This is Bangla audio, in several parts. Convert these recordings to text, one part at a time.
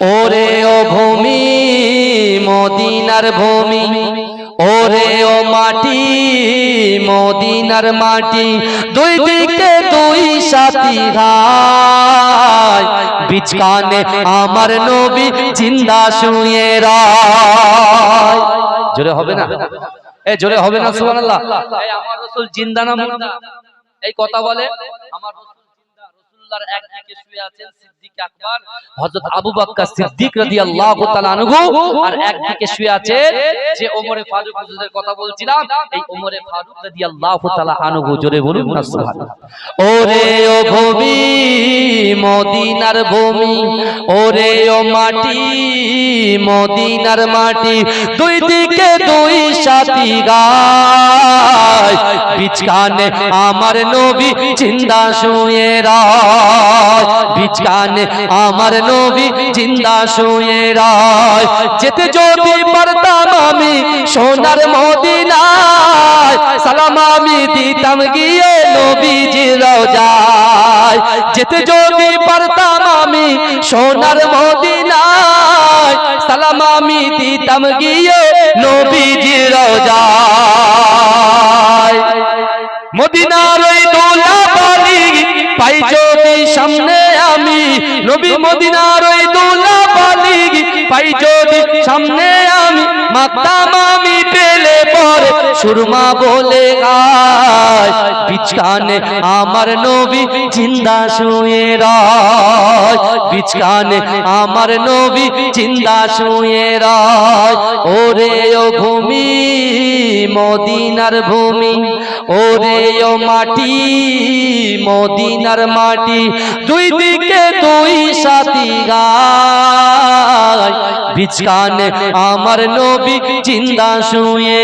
ওরে ও ভূমি, মদিনার ভূমি, ওরে ও মাটি, মদিনার মাটি, দুই দিকে দুই সাথী ভাই। বিচকানে আমার নবী জিন্দা শুয়ে রায়। জোরে হবে না? এ, জোরে হবে না, সুবহানাল্লাহ। এই আমার রাসূল জিন্দা না এই কথা বলে? আমার রাসূলুল্লাহর একদিকে শুয়ে আছেন সিদ্দিক আকবর হযরত আবু বকর সিদ্দিক রাদিয়াল্লাহু তাআলা আনহু আর একদিকে শুয়ে আছে যে ওমরে ফারুক হুজুরের কথা বলছিলাম এই ওমরে ফারুক রাদিয়াল্লাহু তাআলা আনহু জোরে বলুন না সুবহানাল্লাহ। ওরে ও ভূমি মদিনার ভূমি ওরে ও মাটি মদিনার মাটি দুই দিকে দুই সাথী গায় বিচকানে আমার নবী জিন্দা শুয়ে রায়। বিচকানে আমার নবী জিন্দা শুয়ে রায়। যেতে যদি পারতাম আমি সোনার মদিনায়, সালাম আমি দিতাম গিয়ে নবীজি রোজায়। যেতে যদি পারতাম আমি সোনার মদিনায়, সালাম আমি দিতাম গিয়ে নবীজি রোজায়। মদিনার ওই দোলা বালি পাই যদি সামনে আমি, নবী মদিনার ওই দোলা বালি পাই যদি সামনে আমি পরে সুরমা বলে বিচকানে আমার নবী জিন্দা শুয়ে রায়। বিচকানে আমার নবী জিন্দা শুয়ে ওরে ও ভূমি, মদিনার ভূমি, ওরে ও মাটি, মদিনার মাটি, দুই দিকে দুই সাথী গায়। বিচকানে আমার নবী জিন্দা শুয়ে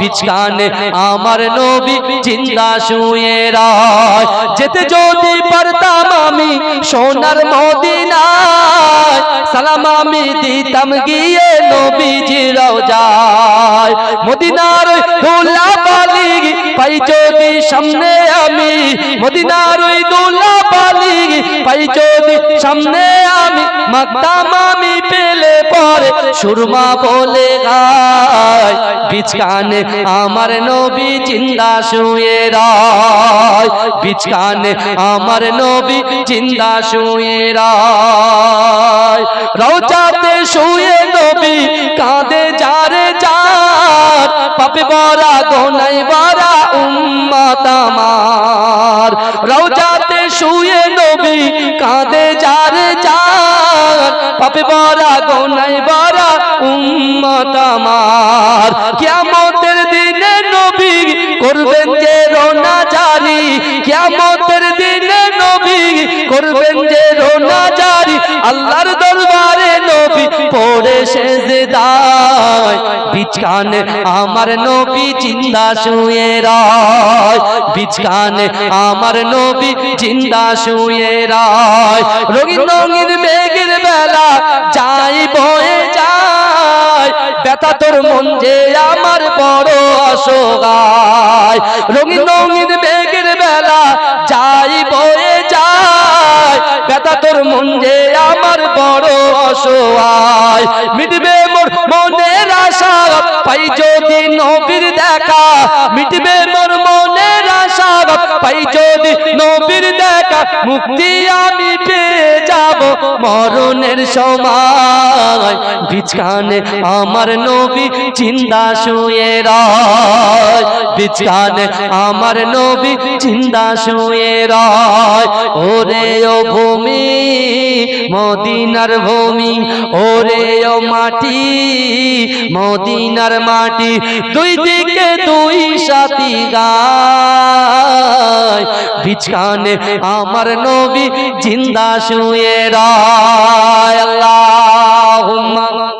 বিচকানে আমার নবী জিন্দা শুয়ে যেতে যদি পারতাম আমি সোনার মদিনায়, সালাম আমি দিতাম গিয়ে নবীজি রওজায়। মদিনার দোলা বালি পাই যদি সামনে আমি, মদিনার ওই দোলা বালি পাই যদি সামনে আমি মাকতাম আমি পেলে পরে সুরমা বলে গায় বিচকানে আমার নবী জিন্দা শুয়ে রায়। বিচকানে আমার নবী জিন্দা শুয়ে রায়। রওজাতে শুয়ে নবী কাঁদে যারে যার পাপে বরা গোনাই বরা উম্মত আমার। শুয়ে নবী কাঁদে যারে যার পাপে বরা, গোনাই বরা, উম্মত আমার। কিয়ামতের দিনে নবী করবেন যে রোনা জারি কিয়ামতের দিনে নবী করবেন যে রোনা জারি আল্লাহর দরবারে পড়ে সেজদায়। বিচকানে আমার নবী জিন্দা শুয়ে রায়। বিচকানে আমার নবী জিন্দা শুয়ে রায়। রঙিন রঙিন মেঘের বেলা যাই বয়ে যায়। ব্যথা তোর মন যে আমার বড় অসগায় রঙিন রঙিন মেঘের বেলা যাই বয়ে যায়। ব্যথা তোর মন যে আমার বড় অসহায়। মিটবে মোর মনের আশা, পাই যদি নবীর দেখা। মিটবে মোর মনের আশা, পাই যদি নবীর দেখা। মুক্তি আমি পেয়ে যাব মরণের সময়। বিছখানে আমার নবী চিন্তা শুয়ে রায়। বিছখানে আমার নবী চিন্তা শুয়ে রায়। ওরে ও ভূমি, মদিনার ভূমি, ওরে ও মাটি, মদিনার মাটি, দুই দিকে দুই সাথী গায়। বিছখানে আমার নবী জিন্দা শুয়ে রায়। আল্লাহুম্মা।